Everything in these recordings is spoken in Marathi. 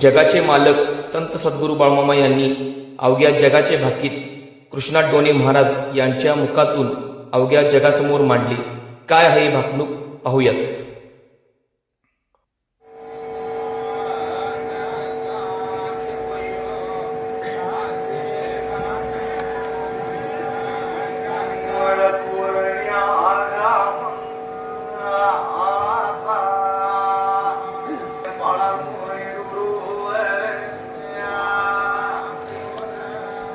जगाचे मालक संत सद्गुरू बाळमामा यांनी अवघ्या जगाचे भाकीत कृष्णा डोने महाराज यांच्या मुखातून अवघ्या जगासमोर मांडली. काय आहे भाकणूक? पाहूयात.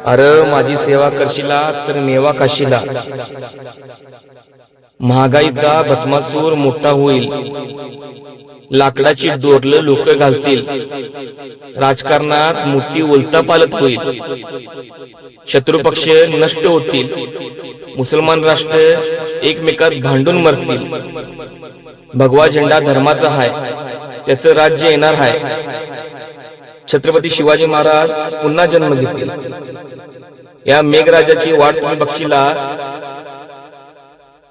अरे माझी सेवा करशिला तर मेवा काशीला महागाईचा भस्मासूर मोठा होईल. लाकडाची डोरलं लोक घालतील. राजकारणात मोठी उलता पालत होईल शत्रुपक्ष नष्ट होतील. मुसलमान राष्ट्र एकमेकात भांडून मरतील. भगवा झेंडा धर्माचा हाय. त्याचं राज्य येणार आहे छत्रपती शिवाजी महाराज पुन्हा जन्म घेतील. या मेघराजाची वाट तुम्ही बक्षीला.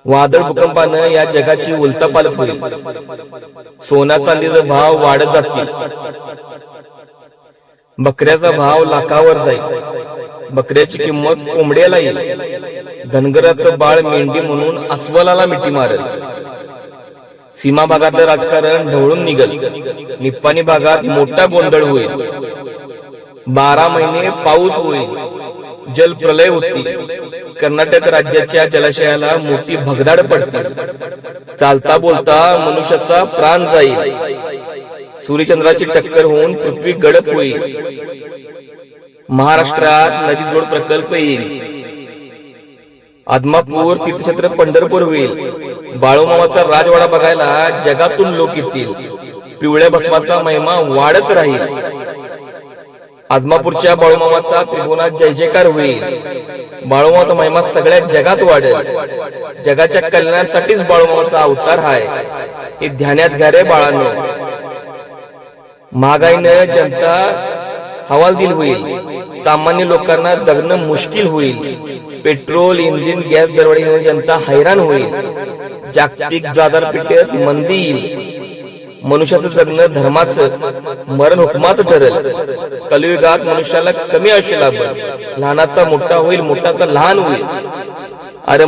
वादळ भूकंपानं या जगाची उलतापालत होईल. सोना चांदीचा भाव वाढत जातील. बकऱ्याचा भाव लाखावर जाईल. बकऱ्याची किंमत कोंबड्याला येईल. धनगराचं बाळ मेंढी म्हणून अस्वलाला मिठी मारेल. सीमा भागातलं राजकारण ढवळून निघल. निप्पाणी भागात मोठा गोंधळ होईल. बारा महिने पाऊस होईल. जल प्रलय होती कर्नाटक राज्याच्या जलाशयाला मोठी भगदाड पडते चालता बोलता मनुष्याचा प्राण जाईल. सूर्यचंद्राची टक्कर होऊन पृथ्वी गडप होईल. महाराष्ट्रात नदी जोड प्रकल्प येईल. आदमापूर तीर्थक्षेत्र पंढरपूर होईल. बाळूमामाचा राजवाडा बघायला जगातून लोक येतील. पिवळ्या भस्माचा महिमा वाढत राहील. आदमापूरच्या बाळूमामाचा त्रिभुवनात जय जयकार होईल. बाळूमामाचा महिमा सगळ्या जगात वाढेल. जगाच्या कल्याणासाठीच बाळूमामाचा अवतार हाय. हे ध्यानात घ्या रे महागाईनं जनता हवालदिल होईल. सामान्य लोकांना जगणं मुश्किल होईल. पेट्रोल इंजिन गॅस दरवाढीने जनता हैराण होईल. जागतिक बाजारपेठेत मंदी येईल. मनुष्याचं जगणं धर्माचं मरण हुकमाचं ठरेल. कलियुगात मनुष्याला कमी आयुष्य लाभ लहानाचा मोठा होईल मोठाचा लहान होईल. अरे